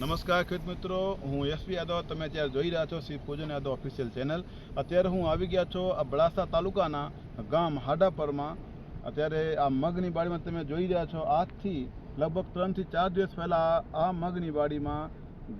નમસ્કાર ખેડૂત મિત્રો, હું યશવી યાદવ, તમે અત્યારે જોઈ રહ્યા છો શ્રી પૂજન યાદવ ઓફિશિયલ ચેનલ અત્યારે હું આવી ગયા છો આ બળાસા તાલુકાના ગામ હાડાપરમાં. અત્યારે આ મગની વાડીમાં તમે જોઈ રહ્યા છો, આજથી લગભગ ત્રણથી ચાર દિવસ પહેલાં આ મગની વાડીમાં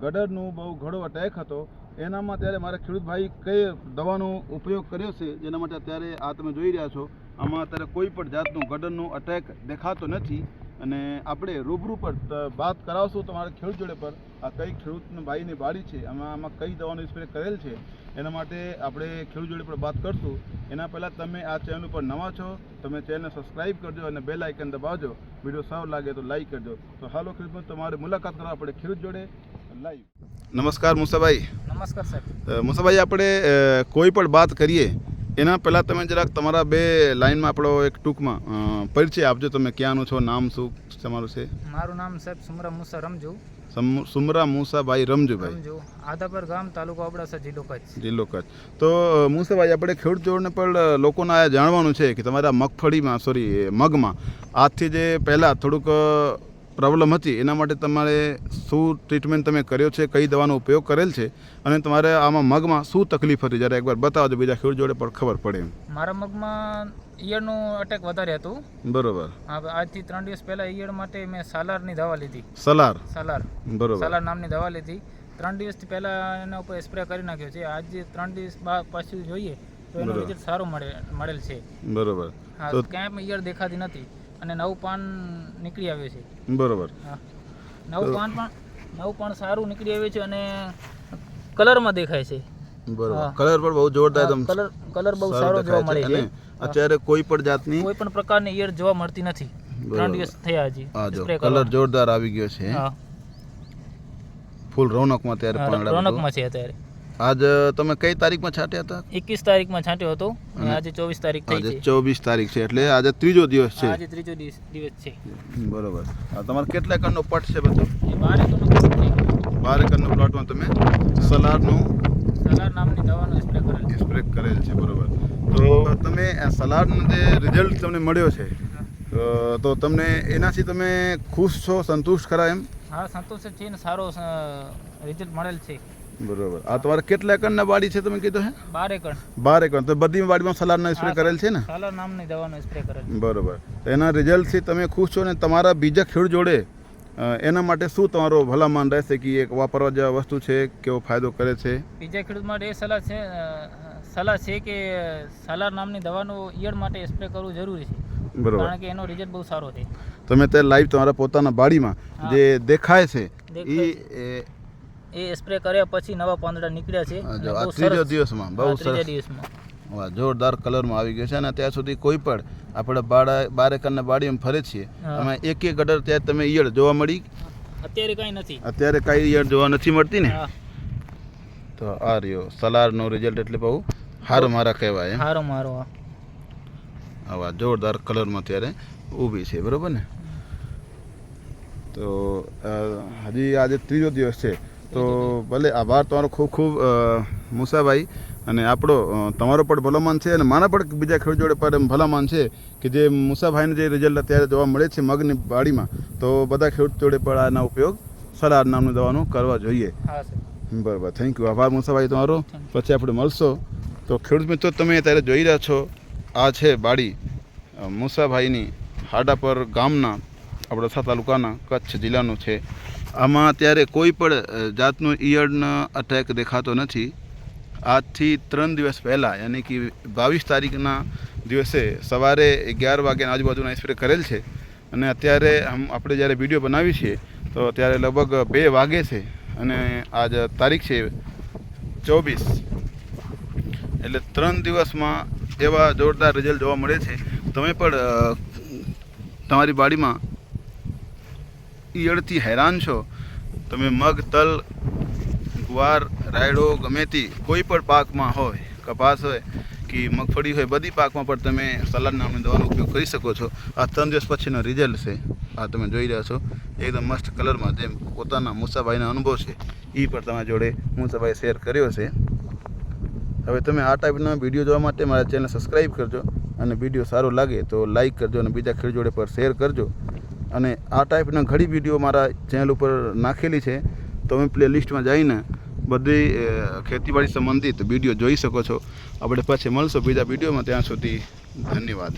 ગડરનું બહુ ઘડો અટેક હતો. એનામાં ત્યારે મારા ખેડૂતભાઈ કઈ દવાનો ઉપયોગ કર્યો છે, જેના માટે અત્યારે આ તમે જોઈ રહ્યા છો. આમાં અત્યારે કોઈ પણ જાતનું ગડરનું અટેક દેખાતો નથી. અને આપણે રૂબરૂ પર વાત કરાવશું તમારા ખેડૂત જોડે પર. આ કઈ ખેડૂતની ભાઈની વાડી છે આમાં આમાં કઈ દવાનો સ્પ્રે કરેલ છે એના માટે આપણે ખેડૂત જોડે પર વાત કરશું. એના પહેલાં તમે આ ચેનલ ઉપર નવા છો તમે ચેનલને સબસ્ક્રાઇબ કરજો અને બે લાઇકન દબાવજો. વીડિયો સારો લાગે તો લાઈક કરજો. તો હાલો ખેડૂત તમારે મુલાકાત કરવા આપણે ખેડૂત જોડે લાઈવ નમસ્કાર મુસાભાઈ. નમસ્કાર સાહેબ. મુસાભાઈ આપણે કોઈ પણ વાત કરીએ એના પહેલાં તમે જરાક તમારા બે લાઇનમાં આપણો એક ટૂંકમાં પરિચય આપજો તમે ક્યાંનું છો નામ શું તમારું છે? મારું નામ સાહેબ સુમરા મુસા રમજુ. સુમરા મુસાભાઈ રમજુભાઈ. રમજુ. આદાપર ગામ તાલુકો અબડાસા જિલ્લો કચ્છ. જિલ્લો કચ્છ. તો મુસાભાઈ આપણે ખેડૂત જોડને પણ લોકોને આ જાણવાનું છે કે તમારા મગફળીમાં સોરી મગમાં આજથી જે પહેલાં થોડુંક પ્રોબ્લેમ હતી એના માટે તમારે શું ટ્રીટમેન્ટ તમે કર્યો છે કઈ દવાનો ઉપયોગ કરેલ છે અને તમારે આમાં મગમાં શું તકલીફ હતી? જ્યારે એકવાર બતાવજો બીજા ખેડૂત જોડે પણ ખબર પડે મારા મગમાં ઈયળનું અટેક વધારે હતું. બરોબર. આજથી ત્રણ દિવસ પહેલા ઈયળ માટે મેં સાલારની દવા લીધી. સલાર? સાલાર. બરોબર. સાલાર નામની દવા લીધી. ત્રણ દિવસથી પહેલા એના ઉપર સ્પ્રે કરી નાખ્યો છે. આજે ત્રણ દિવસ પાછું જોઈએ તો એનું. રિઝલ્ટ સારું મળે મળેલ છે. બરોબર. હા તો ક્યાંય ઈયળ દેખાતી નથી. અને નવું પાન નીકળી આવ્યું છે. બરોબર. નવું પાન પણ નવું પાન સારું નીકળી આવ્યું છે અને કલરમાં દેખાય છે. બરોબર. કલર પણ બહુ જોરદાર એકદમ કલર કલર બહુ સારો જોવા મળે છે. અત્યારે કોઈ પણ જાતની કોઈ પણ પ્રકારની ઈયર જોવા મળતી નથી. ત્રણ દિવસ થયા હજી કલર જોરદાર આવી ગયો છે. ફૂલ રોનકમાં ત્યારે હા, રોનકમાં છે અત્યારે. આજ તમે કઈ તારીખમાં છાંટ્યા હતા? એકવીસ તારીખમાં છાંટ્યો હતો આજે ચોવીસ તારીખ થઈ છે. ચોવીસ તારીખ છે એટલે આજે ત્રીજો દિવસ છે. આજે ત્રીજો દિવસ છે. બરોબર. તમારે કેટલા એકરનો પટ છે બધો? બાર એકરનો બાર એકરનો પ્લોટમાં તમે સલાડનું સલાડ નામની દવાનો સ્પ્રે કરેલ છે. સ્પ્રે કરેલ છે બરોબર. તો તમે આ સલાડનો જે રિઝલ્ટ તમને મળ્યો છે તો તમને એનાથી તમે ખુશ છો સંતુષ્ટ ખરા એમ? હા સંતોષ છે ને સારો રિઝલ્ટ મળેલ છે. બરોબર. આ તમારે કેટલા એકરના વાડી છે તમે કીધું હે? બાર એકર. બાર એકર. તો બધી વાડીમાં સલાડનો સ્પ્રે કરેલ છે ને? સાલાર નામની દવાનો સ્પ્રે કરેલ. બરોબર. તો એના રિઝલ્ટથી તમે ખુશ છો ને? તમારા બીજા ખેડૂત જોડે એના માટે શું તમારો ભલામણ રહેશે કે એક વાપરવા જેવા વસ્તુ છે કેવો ફાયદો કરે છે? બીજા ખેડૂત માટે એ સલાહ છે સલાહ છે કે સલાર નામની દવાનો ઈયળ માટે સ્પ્રે કરવું જરૂરી છે. બરોબર. કારણ કે એનો રિઝલ્ટ બહુ સારો છે. તમે તે લાઈવ તમારા પોતાના બાડીમાં જે દેખાય છે. એ એ સ્પ્રે કર્યા પછી નવા પાંદડા નીકળ્યા છે. આ ત્રીજો દિવસમાં બહુ સરસ. દિવસમાં. વાહ જોરદાર કલરમાં આવી ગયો છે. અને ત્યાં સુધી કોઈ પણ આપણે બાળા બાર એકરના બાડીમાં ફરે છીએ. અમે એક એક ગટર ત્યાં તમે ઈયળ જોવા મળી. અત્યારે કાંઈ નથી. અત્યારે કાંઈ ઈયળ જોવા નથી મળતી ને? તો આ રહ્યો સલારનો રિઝલ્ટ એટલે બહુ સારો મારા કહેવાય હારો મારો. આવા જોરદાર કલરમાં ત્યારે ઊભી છે બરોબર ને? તો હજી આજે ત્રીજો દિવસ છે. તો ભલે આભાર તમારો ખૂબ ખૂબ મુસાભાઈ. અને આપણો તમારો પણ ભલામણ છે અને મારા પણ બીજા ખેડૂત જોડે પણ એમ ભલામણ છે કે જે મુસાભાઈને જે રિઝલ્ટ અત્યારે જોવા મળે છે મગની બાડીમાં તો બધા ખેડૂત જોડે પણ આના ઉપયોગ સલાડ નામનું દવાનું કરવા જોઈએ. બરાબર થેન્ક યુ આભાર મુસાભાઈ તમારો. પછી આપણે મળશો. તો ખેડૂત મિત્રો તમે અત્યારે જોઈ રહ્યા છો આ છે બાડી મુસાભાઈની મુસાભાઈની હાડાપર ગામના અબડાસા તાલુકાના કચ્છ જિલ્લાનું છે. આમાં અત્યારે કોઈ પણ જાતનો ઈયળનો અટેક દેખાતો નથી. આજથી ત્રણ દિવસ પહેલાં, યાની કે બાવીસ તારીખના દિવસે સવારે અગિયાર વાગ્યાના આજુબાજુના સ્પ્રે કરેલ છે. અને અત્યારે આપણે જ્યારે વીડિયો બનાવી છીએ, તો અત્યારે લગભગ બે વાગે છે અને આજ તારીખ છે ચોવીસ. એટલે ત્રણ દિવસમાં એવા જોરદાર રિઝલ્ટ જોવા મળે છે. તમે પણ તમારી બાડીમાં ઈયળથી હેરાન છો? તમે મગ, તલ, ગુવાર, રાયડો ગમે તે કોઈ પણ પાકમાં હોય, કપાસ હોય કે મગફળી હોય, બધી પાકમાં પણ તમે સલાડ નામની દવાનો ઉપયોગ કરી શકો છો. આ ત્રણ દિવસ પછીનો રિઝલ્ટ છે. આ તમે જોઈ રહ્યા છો. એકદમ મસ્ત કલરમાં જેમ પોતાના મુસાભાઈનો અનુભવ છે એ પણ તમારા જોડે મુસાભાઈ શેર કર્યો છે. હવે તમે આ ટાઈપના વીડિયો જોવા માટે મારા ચેનલ સબસ્ક્રાઈબ કરજો અને વીડિયો સારો લાગે તો લાઇક કરજો અને બીજા ખેડૂત જોડે પર શેર કરજો. અને આ ટાઈપના ઘણી વીડિયો મારા ચેનલ ઉપર નાખેલી છે. તમે પ્લેલિસ્ટમાં જઈને બધી ખેતીવાડી સંબંધિત વીડિયો જોઈ શકો છો. આપણે પછી મળશું બીજા વિડીયોમાં. ત્યાં સુધી ધન્યવાદ.